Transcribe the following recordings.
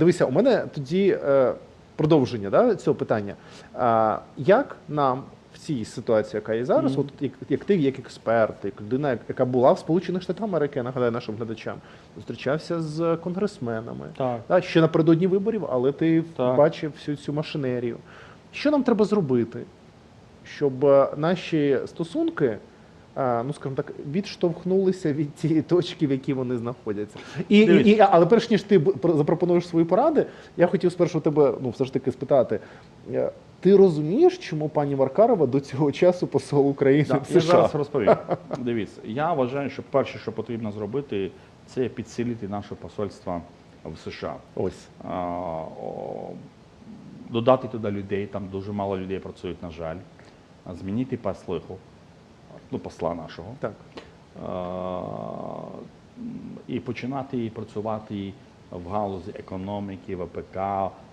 Дивися, у мене тоді е, продовження да, цього питання. Як нам в цій ситуації, яка є зараз, Мгм. от як, як ти, як експерт, як людина, яка була в Сполучених Штатах Америки, я нагадаю нашим глядачам, зустрічався з конгресменами. Так. Да, ще напередодні виборів, але ти Так. бачив всю цю машинерію. Що нам треба зробити, щоб е, наші стосунки, ну скажімо так, відштовхнулися від тієї точки, в якій вони знаходяться? І, і, і, але перш ніж ти запропонуєш свої поради, я хотів спершу тебе ну, все ж таки спитати. е, Ти розумієш, чому пані Маркарова до цього часу посол України Да, в я США? зараз розповім. Дивіться, я вважаю, що перше, що потрібно зробити, це підсилити наше посольство в США. Ось. А, о, додати туди людей, там дуже мало людей працюють, на жаль. Змінити послиху, ну, посла нашого. Так. І починати працювати в галузі економіки, ВПК,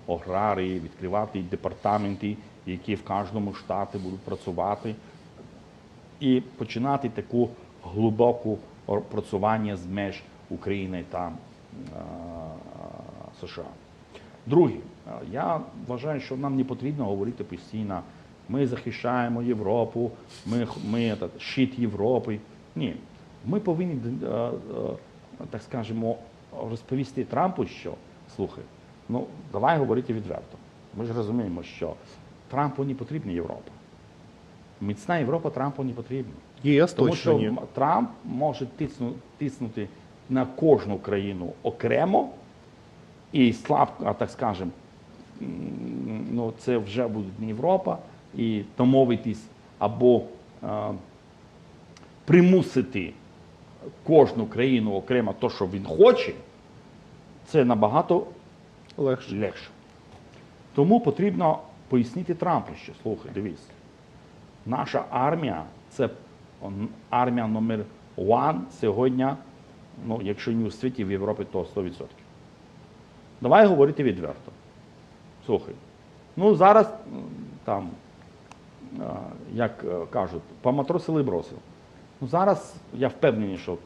аграрії, відкривати департаменти, які в кожному штаті будуть працювати, і починати таку глибоку працювання з меж України та США. Друге, я вважаю, що нам не потрібно говорити постійно, ми захищаємо Європу, ми, ми этот, щит Європи. Ні, ми повинні, так скажемо, розповісти Трампу, що слухай, ну давай говорити відверто. Ми ж розуміємо, що Трампу не потрібна Європа. Міцна Європа Трампу не потрібна. ЄС Тому точно що ні. Трамп може тисну, тиснути на кожну країну окремо і слабко, а так скажемо, ну це вже буде не Європа, і домовитись або е, примусити кожну країну окремо то, що він хоче, це набагато Легше. легше. Тому потрібно пояснити Трампу, що слухай, дивись, наша армія це армія номер один сьогодні, ну, якщо не у світі, в Європі, то 100%. Давай говорити відверто. Слухай, ну зараз там, як е, кажуть, поматросили і бросив. Ну зараз я впевнений, що е,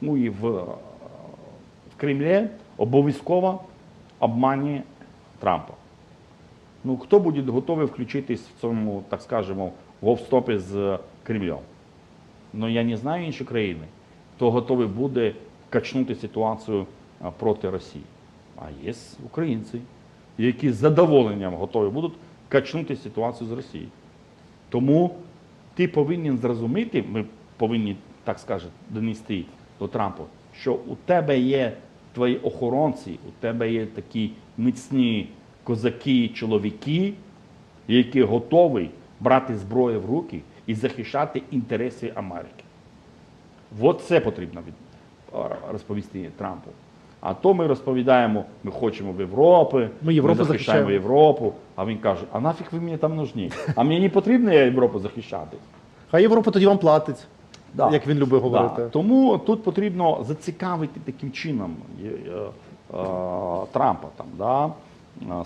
ну і в, е, в Кремлі обов'язково обманює Трампа. Ну, хто буде готовий включитись в цьому, так скажемо, вовстопі з Кремлем? Ну, я не знаю інші країни, хто готовий буде качнути ситуацію проти Росії. А є українці, які з задоволенням готові будуть качнути ситуацію з Росією. Тому ти повинен зрозуміти, ми повинні, так скажемо, донести до Трампа, що у тебе є твої охоронці, у тебе є такі міцні козаки, чоловіки, які готові брати зброю в руки і захищати інтереси Америки. От це потрібно розповісти Трампу. А то ми розповідаємо, ми хочемо в Європи, Ми Європу захищаємо захищаємо. Європу. А він каже: а нафіг ви мені там нужні? А мені не потрібно Європу захищати. Хай Європа тоді вам платить, Да. як він любить говорити. Да. Тому тут потрібно зацікавити таким чином е, е, е, Трампа. Там, да?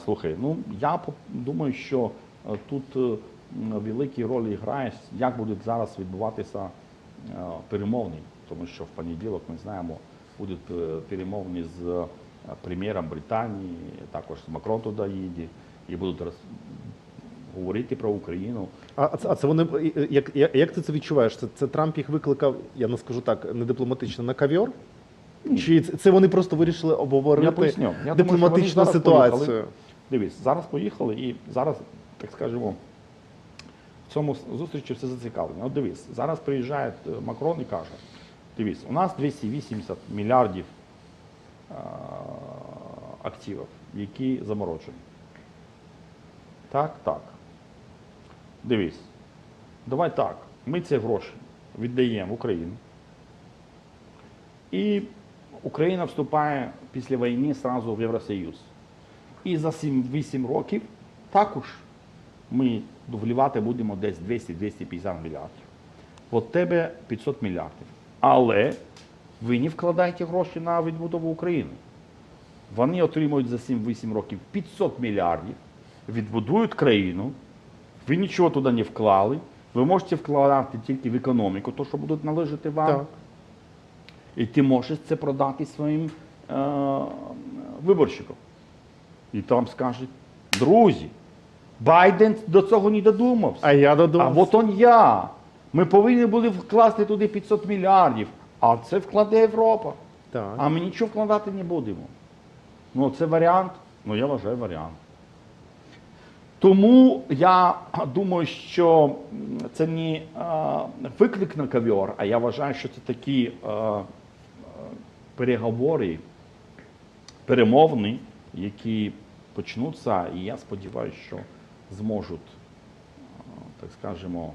Слухай, ну я думаю, що е, тут е, великі ролі грає, як будуть зараз відбуватися е, перемовини, тому що в понеділок ми знаємо, будуть е, перемовини з е, прем'єром Британії, також Макрон туди їде, і будуть роз... говорити про Україну. А, а це, а це вони як, як, як ти це відчуваєш? Це, це Трамп їх викликав, я не скажу так, не дипломатично на кав'йор? Чи це, вони просто вирішили обговорити Я поясню. Я дипломатичну зараз ситуацію? поїхали. Дивись, зараз поїхали і зараз, так скажемо, в цьому зустрічі все зацікавлені. От дивись, зараз приїжджає е, Макрон і каже: дивись, у нас 280 мільярдів активів, які заморожені. Так, так. Дивись, давай так. Ми ці гроші віддаємо в Україну. І Україна вступає після війни одразу в Євросоюз. І за 7-8 років також ми вливати будемо десь 200-250 мільярдів. От тебе 500 мільярдів. Але ви не вкладаєте гроші на відбудову України. Вони отримують за 7-8 років 500 мільярдів, відбудують країну, ви нічого туди не вклали, ви можете вкладати тільки в економіку, то, що будуть належати вам. Так. І ти можеш це продати своїм е, виборщиків. І там скажуть, друзі, Байден до цього не додумався. А я А от он я. Ми повинні були вкласти туди 500 мільярдів, а це вкладе Європа. Так. А ми нічого вкладати не будемо. Ну, це варіант. Ну, я вважаю варіант. Тому я думаю, що це не е, виклик на ковер, а я вважаю, що це такі е, переговори, перемовини, які почнуться, і я сподіваюся, що зможуть, так скажемо,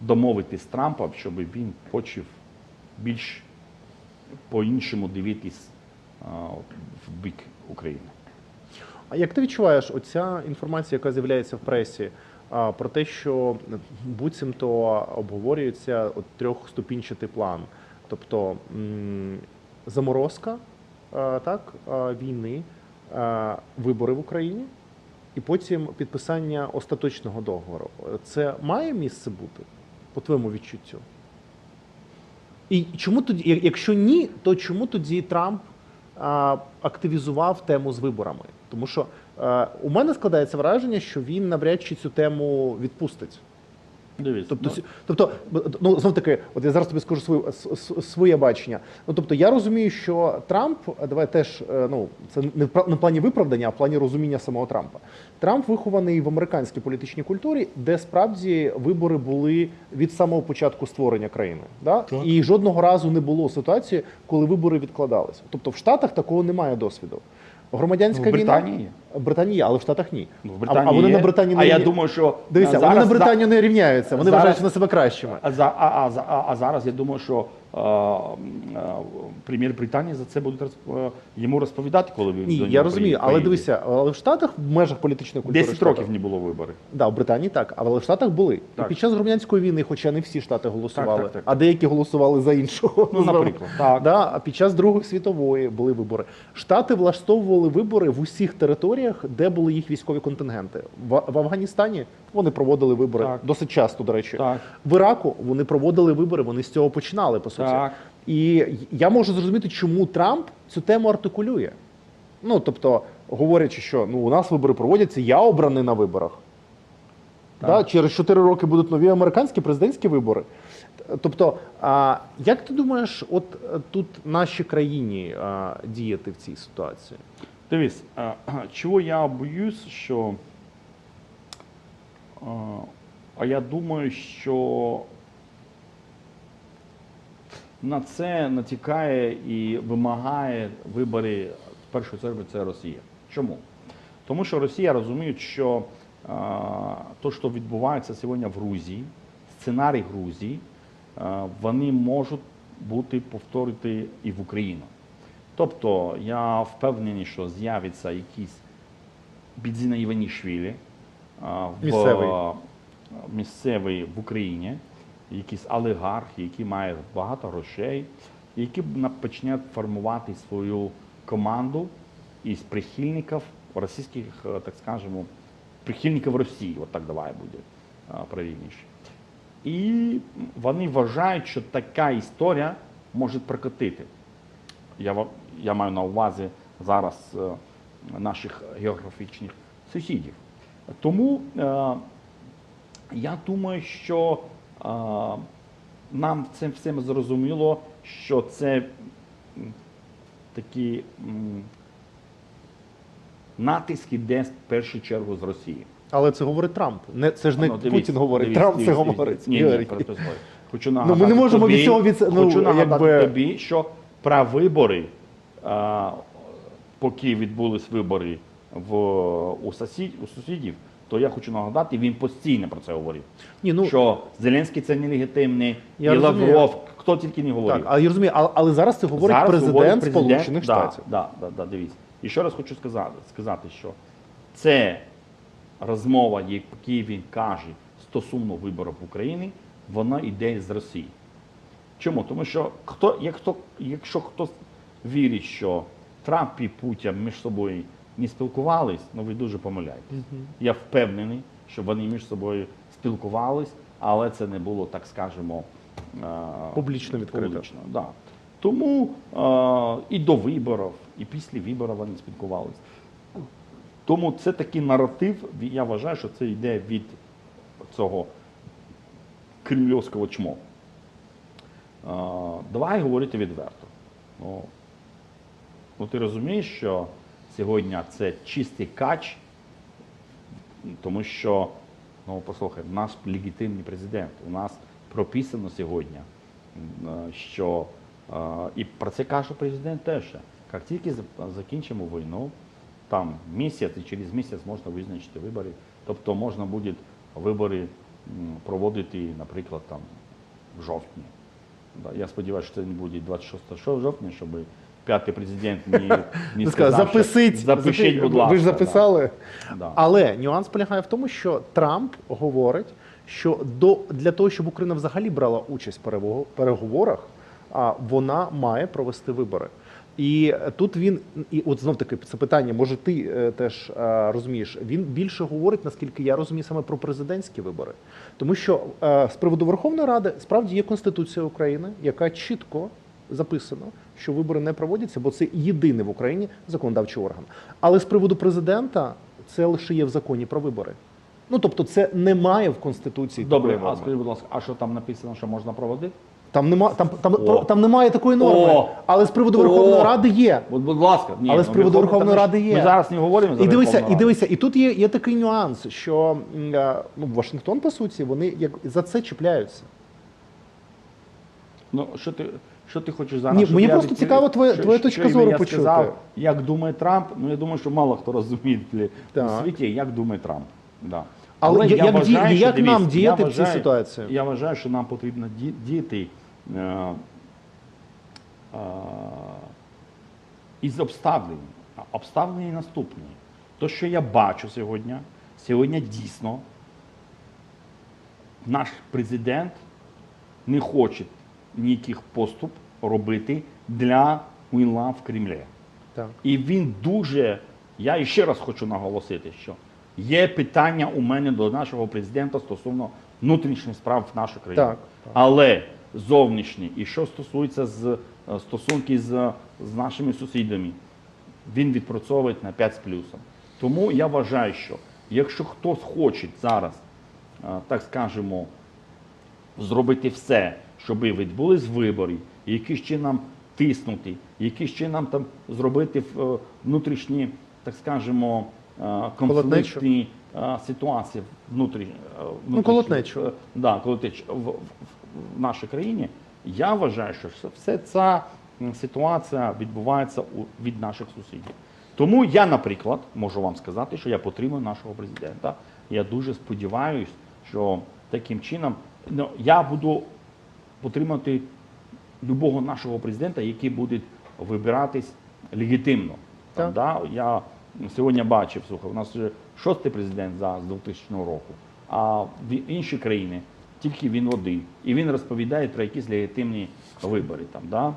домовитись з Трампом, щоб він почав більш по-іншому дивитись в бік України. А як ти відчуваєш оця інформація, яка з'являється в пресі, про те, що буцімто обговорюється от трьохступінчатий план, тобто заморозка так, війни, вибори в Україні, і потім підписання остаточного договору. Це має місце бути, по твоєму відчуттю? І чому тоді, якщо ні, то чому тоді Трамп а, активізував тему з виборами? Тому що а, у мене складається враження, що він навряд чи цю тему відпустить. Дивіться, Тобто, ну, тобто, ну знов таки, от я зараз тобі скажу своє, своє бачення. Ну тобто, я розумію, що Трамп, давай теж е, ну це не в не плані виправдання, а в плані розуміння самого Трампа. Трамп вихований в американській політичній культурі, де справді вибори були від самого початку створення країни. Да? Так. І жодного разу не було ситуації, коли вибори відкладалися. Тобто в Штатах такого немає досвіду. Громадянська Ну, в Британії війна Британії, але в Штатах ні. ну, в а, Британії а вони є. на Британії не А я рівня- думаю, що Дивіться, а, вони на зараз Британію не рівняються. Вони зараз- вважають на себе кращими. А, за, а, а, а, а зараз я думаю, що м, е, прем'єр Британії за це буде розп- е, йому розповідати, коли він Ні, до я розумію, але дивися, але в Штатах в межах політичної культури 10 років не було виборів. Да, в Британії так, але в Штатах були. Так. І під час громадянської війни, хоча не всі штати голосували, так, так. а деякі голосували за іншого. Ну, наприклад, так. Да, а під час Другої світової були вибори. Штати влаштовували вибори в усіх територіях, де були їх військові контингенти. В, в Афганістані вони проводили вибори Так. досить часто, до речі. Так. В Іраку вони проводили вибори, вони з цього починали, по суті. Так. І я можу зрозуміти, чому Трамп цю тему артикулює. Ну, тобто, говорячи, що ну, у нас вибори проводяться, я обраний на виборах. Так. Да, через 4 роки будуть нові американські президентські вибори. Тобто, а, як ти думаєш, от е, тут нашій країні а, діяти в цій ситуації? Дивись, а, чого я боюсь, що. а, А я думаю, що на це натякає і вимагає вибори в першу чергу це Росія. Чому? Тому що Росія розуміє, що то, що відбувається сьогодні в Грузії, сценарій Грузії, а, вони можуть бути повторити і в Україну. Тобто я впевнений, що з'явиться якийсь Бідзіна Іванішвілі в, Місцевий. місцевий в Україні, якийсь олігарх, який має багато грошей, який почне формувати свою команду із прихильників російських, е, так скажемо, прихильників Росії, от так давай буде а, правильніше. І вони вважають, що така історія може прокатити. Я, я маю на увазі зараз е, наших географічних сусідів. Тому е, я думаю, що е, нам це всім зрозуміло, що це такі м, натиск іде в першу чергу з Росії. Але це говорить Трамп. Не, це ж не Ну, дивіться, Путін говорить, дивіться, Трамп дивіться, це говорить. Ні, ні, про- про- Хочу ми не можемо тобі, від цього від- ну, хочу нагадати якби- тобі, що про вибори, поки відбулись вибори в, у, сусід, у сусідів, то я хочу нагадати, він постійно про це говорив. Ні, ну, що Зеленський це нелегітимний, і розумію. Лавров, хто тільки не говорив. так, але я розумію, але, але зараз це говорить Зараз президент, говорить президент Сполучених да, Штатів. Да, да, да, дивіться. І ще раз хочу сказати, сказати, що це розмова, яку він каже стосовно виборів в Україні, вона йде з Росії. Чому? Тому що хто, як хто, якщо хтось вірить, що Трамп і Путін між собою не спілкувались, ну ви дуже помиляєтесь. Я впевнений, що вони між собою спілкувались, але це не було, так скажемо, е, Публічно відкрито. Публічно, да. Тому е, і до виборів, і після виборів вони спілкувалися. Тому це такий наратив, я вважаю, що це йде від цього кремлівського чмо. Е, давай говорити відверто. Ну, ти розумієш, що сьогодні це чистий кач, тому що, ну послухай, у нас легітимний президент. У нас прописано сьогодні, е, що е, і про це каже президент теж. Як тільки закінчимо війну, там місяць і через місяць можна визначити вибори. Тобто можна буде вибори проводити, наприклад, там в жовтні. Я сподіваюся, що це не буде 26 жовтня, щоб п'ятий президент не Ти сказав, що запишіть, будь ласка. ви ж записали. Да. Але нюанс полягає в тому, що Трамп говорить, що до для того, щоб Україна взагалі брала участь в переговорах, а вона має провести вибори. І тут він, і от знов таки це питання, може ти е, теж е, розумієш, він більше говорить, наскільки я розумію, саме про президентські вибори. Тому що е, з приводу Верховної Ради справді є Конституція України, яка чітко записано, що вибори не проводяться, бо це єдиний в Україні законодавчий орган. Але з приводу президента це лише є в законі про вибори. Ну тобто, це немає в конституції. Добре, а скажіть, будь ласка, а що там написано, що можна проводити? Там нема там, там, О. там немає такої норми. О. Але з приводу Верховної О. Ради є. Будь, будь ласка, ні, Але з ну, приводу Верховної Ради є. Ми зараз не говоримо за І дивися, Верховну і дивися, і тут є, є такий нюанс, що е, ну, Вашингтон, по суті, вони як за це чіпляються. Ну, що ти, що ти хочеш зараз? Ні, щоб мені я просто цікаво твоя- що- твоя точка зору я почути. Сказав, як думає Трамп, ну я думаю, що мало хто розуміє блі, Так. у світі, як думає Трамп. Да. Але я- як ді- що, як нам діяти я в цій ситуації? Я вважаю, що нам потрібно ді- діяти е, е, із обставин. А Обставини наступні. То, що я бачу сьогодні, сьогодні дійсно наш президент не хоче ніяких поступ робити для війна в Кремлі. Так. І він дуже, я ще раз хочу наголосити, що є питання у мене до нашого президента стосовно внутрішніх справ в нашій країні. Так, так. Але зовнішні, і що стосується з е, стосунки з, з нашими сусідами, він відпрацьовує на 5 з плюсом. Тому я вважаю, що якщо хтось хоче зараз, е, так скажемо, зробити все, щоб відбулись вибори, і яким чином тиснути, яким чином там зробити е, внутрішні, так скажемо, е, конфліктні е, ситуації внутрі, внутрішні, колотнечу. Да, колотнечу в, в, в нашій країні. Я вважаю, що все- все ця ситуація відбувається у, від наших сусідів. Тому я, наприклад, можу вам сказати, що я підтримую нашого президента. Я дуже сподіваюся, що таким чином ну, я буду підтримувати любого нашого президента, який буде вибиратись легітимно. Там, да, я сьогодні бачив, слухай, у нас вже шостий президент за з 2000 року, а в інші країни тільки він один. І він розповідає про якісь легітимні вибори. Там, да?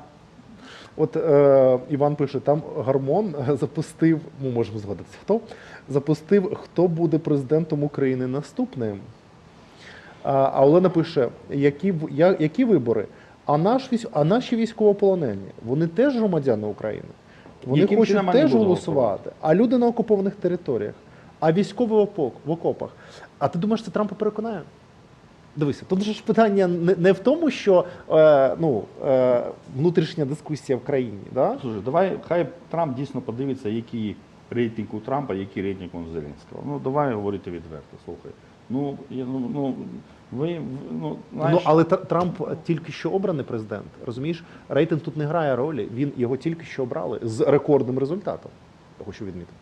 От е, Іван пише, там Гармон запустив, ми можемо згадатися, хто запустив, хто буде президентом України наступним. А, Олена пише, які, які вибори? А, наш, а наші військовополонені, вони теж громадяни України. Вони Яким хочуть теж голосувати. А люди на окупованих територіях, а військові в опок- в окопах. А ти думаєш, це Трампа переконає? Дивися, тут же ж питання не, не в тому, що е, ну, е, внутрішня дискусія в країні. Да? Слушай, давай хай Трамп дійсно подивиться, який рейтинг у Трампа, який рейтинг у Зеленського. Ну давай говорити відверто. Слухай. Ну, я, ну, ну ви ну, знаєш, Ну, але Тр- Трамп тільки що обраний президент. Розумієш, рейтинг тут не грає ролі. Він його тільки що обрали з рекордним результатом. Я хочу відмітити.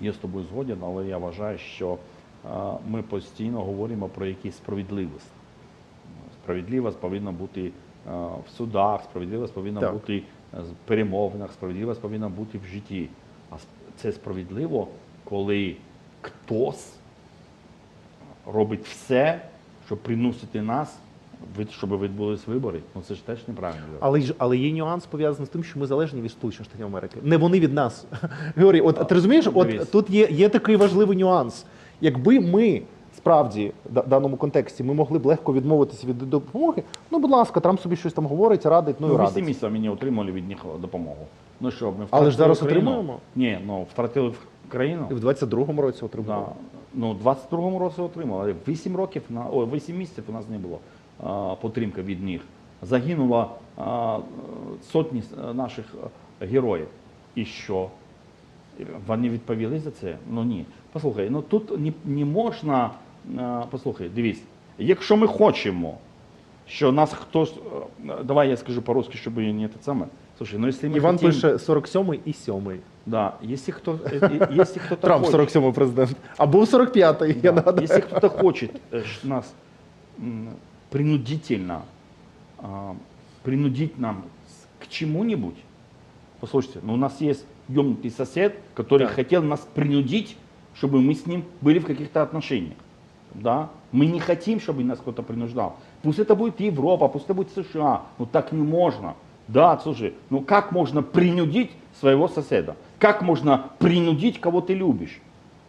Я з тобою згоден, але я вважаю, що ми постійно говоримо про якісь справедливість. Справедливість повинна бути в судах, справедливість повинна Так. бути в перемовинах, справедливість повинна бути в житті. А це справедливо, коли хтось робить все, щоб примусити нас, щоб відбулись вибори. Ну це ж теж неправильно. Але ж але є нюанс пов'язаний з тим, що ми залежні від Сполучених Штатів Америки. Не вони від нас. Георгій, от ти розумієш, Дивись. от тут є, є такий важливий нюанс. Якби ми справді в даному контексті ми могли б легко відмовитися від допомоги. Ну, будь ласка, Трамп собі щось там говорить, радить, ну і Ну, радить. вісім місяців ми не отримали від них допомогу. Ну що, ми втратили Але ж зараз Україну? отримуємо. Ні, ну втратили країну. І в 22-му році Да. Ну, в 22-му році отримали. Але 8 років, на, о, 8 місяців у нас не було а, підтримки від них. Загинуло а, сотні е, наших е, героїв. І що? Вони відповіли за це? Ну ні. Послухай, ну тут не, не можна. а, Послухай, дивись, якщо ми хочемо, що нас хтось. е, Давай я скажу по-русски, щоб не те саме. Слушай, ну якщо ми Іван хотім- пише 47-й і 7-й. Да, якщо хто, е, е, якщо хто Трамп 47-й президент. А був 45-й, я Да. нагадаю. Если кто-то хочет э, ш- нас м, принудительно а, принудить нам с- к чему-нибудь, послушайте, ну у нас есть ёбнутый сосед, который Да. хотел нас принудить, чтобы мы с ним были в каких-то отношениях. Да? Мы не хотим, чтобы нас кто-то принуждал. Пусть это будет Европа, пусть это будет США. Ну так не можно. Да, слушай, ну как можно принудить своего соседа? Как можно принудить, кого ты любишь?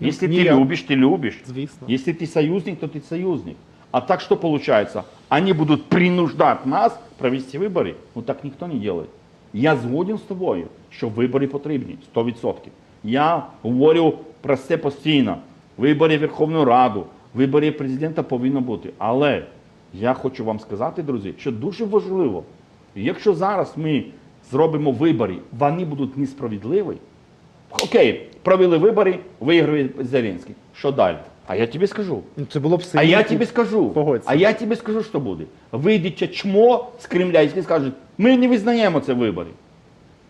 Ну, Если не ты я. любишь, ты любишь. Звісно. Если ты союзник, то ты союзник. А так что получается? Они будут принуждать нас провести вибори. Ну так ніхто не делает. Я згоден з тобою, що вибори потрібні 100%. Я говорю про це постійно. Вибори в Верховну Раду, вибори президента повинно бути. Але я хочу вам сказати, друзі, що дуже важливо, якщо зараз ми зробимо вибори, вони будуть несправедливі, Окей, провели вибори, виграє Зеленський. Що далі? А я тобі скажу. Ну, Це було б А я тобі скажу. Погодься. А я тобі скажу, що буде. Вийде чмо з Кремля і скажуть, ми не визнаємо це вибори.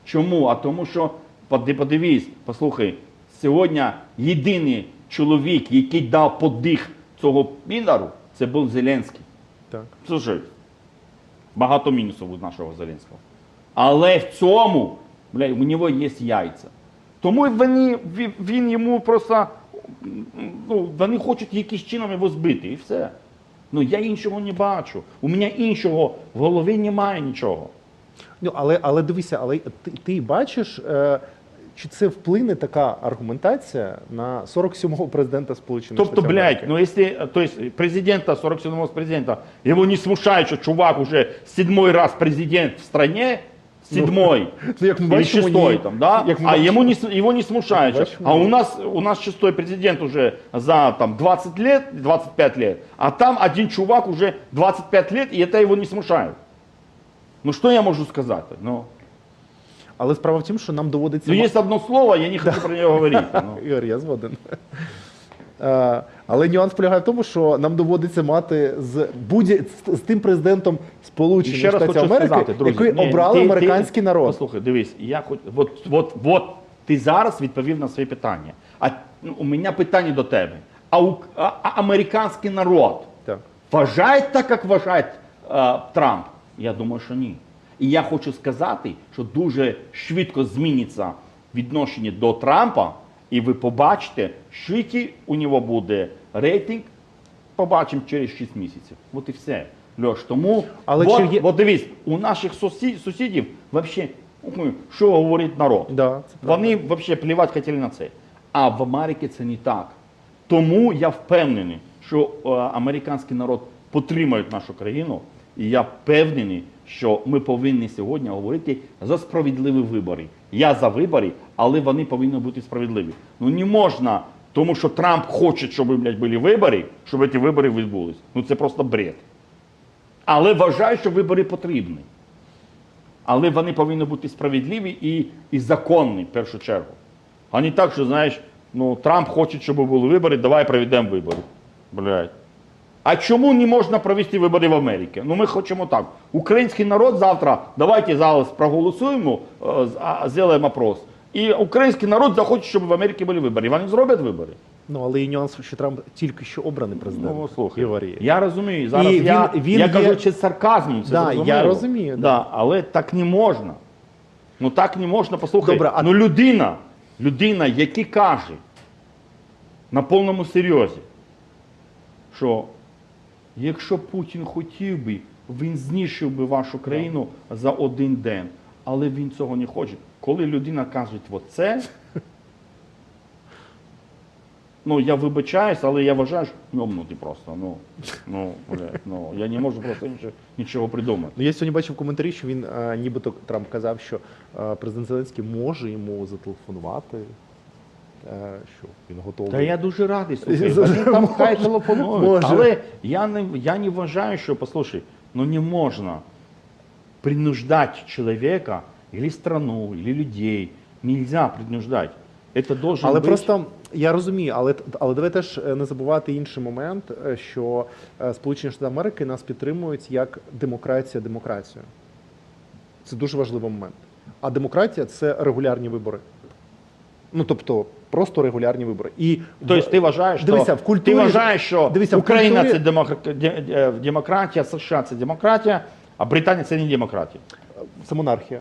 Чому? А тому що, подивись, послухай, сьогодні єдиний чоловік, який дав подих цього підару, це був Зеленський. Так. Слушай, багато мінусів у нашого Зеленського. Але в цьому, бля, у нього є яйця. Тому вони, він йому просто, ну, вони хочуть якимось чином його збити і все. Ну я іншого не бачу. У мене іншого в голові немає нічого. Ну, але, але дивися, але ти, ти бачиш, е, чи це вплине така аргументація на 47-го президента Сполучених Тобто, Штатів блядь, Америки? ну если, то есть президента, 47-го президента, его не смущает, что чувак уже седьмой раз президент в стране, седьмой, ну, як ми или бачимо, шестой ні. там, да? Як ми а бачимо. ему не, с- его не смущает. Бачимо, А ні. у нас, у нас шестой президент уже за там 20 лет, 25 лет, а там один чувак уже 25 лет, и это его не смущает. Ну что я могу сказать? Ну, Але справа в тім, що нам доводиться. ну есть одно слово, я не хочу про него говорить. ну. Ігор, я згоден. Але нюанс полягає в тому, що нам доводиться мати з будь з, з тим президентом Сполучених ще Штатів Америки, сказати, друзі, який ні, обрали ти- американський ти- народ. Послухай, дивись, я хоч от, от, от ти зараз відповів на своє питання. А ну, у мене питання до тебе. А, у, а, а американський народ Так. вважає так, як вважає е, Трамп? Я думаю, що ні. І я хочу сказати, що дуже швидко зміниться відношення до Трампа, і ви побачите, що який у нього буде рейтинг, побачимо через 6 місяців. От і все. Льош, тому Але от, чи є- от дивись, у наших сусід, сусідів взагалі, що говорить народ. Да, це. Вони взагалі плівати хотіли на це. А в Америці це не так. Тому я впевнений, що е, американський народ підтримує нашу країну, і я впевнений, що ми повинні сьогодні говорити за справедливі вибори. Я за вибори, але вони повинні бути справедливі. Ну не можна, тому що Трамп хоче, щоб блядь, були вибори, щоб ці вибори відбулись. Ну це просто бред. Але вважаю, що вибори потрібні. Але вони повинні бути справедливі і, і законні в першу чергу. А не так, що знаєш, ну Трамп хоче, щоб були вибори, давай проведемо вибори. Блядь. А чому не можна провести вибори в Америці? Ну ми хочемо так. Український народ завтра, давайте зараз проголосуємо, е, зробимо опрос. І український народ захоче, щоб в Америці були вибори. І вони зроблять вибори. Ну, але і нюанс, що Трамп тільки що обраний президент. Ну, слухай, я розумію. Зараз І я, він- він я є- кажу чи сарказмом, це Да, я розумію, да. Да, але так не можна. Ну так не можна, послухай. Добре, а- Ну людина, людина, яка каже на повному серйозі, що якщо Путін хотів би, він знищив би вашу країну за один день. Але він цього не хоче. Коли людина каже оце, Ну я вибачаюсь, але я вважаю, що йомнуті просто. Ну, ну, бля, ну я не можу просто нічого, нічого придумати. Ну, я сьогодні бачив коментарі, що він е, нібито Трамп казав, що е, президент Зеленський може йому зателефонувати, що він готовий. Та я дуже радий, слухай, вони там хай телефонують. Але я не, я не вважаю, що, послушай, ну не можна принуждать человека или страну, или людей. Нельзя принуждать. Это должен Але быть... просто я розумію, але але давай теж е, не забувати інший момент, е, що е, Сполучені Штати Америки нас підтримують як демократія демократію. Це дуже важливий момент. А демократія це регулярні вибори. Ну тобто просто регулярні вибори. І Тобто ти вважаєш, що, в культурі- ти вважаєш, що дивися, в Україна культурі- це демокра- е, демократія, США це демократія, а Британія це не демократія. це монархія.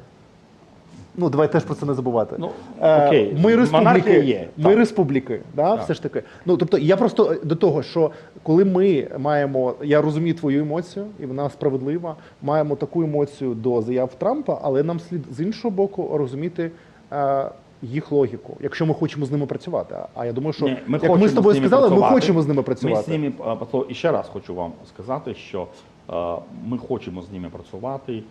Ну, давай теж про це не забувати. Ну, Е, окей, Ми республіки, є, ми так. республіки, да, Так. все ж таки. Ну, тобто, я просто до того, що коли ми маємо, я розумію твою емоцію, і вона справедлива, маємо таку емоцію до заяв Трампа, але нам слід з іншого боку розуміти е, їх логіку, якщо ми хочемо з ними працювати. А я думаю, що Ні, як ми з тобою з сказали, ми хочемо з ними працювати. Ми з ними е, і ще раз хочу вам сказати, що е, ми хочемо з ними працювати.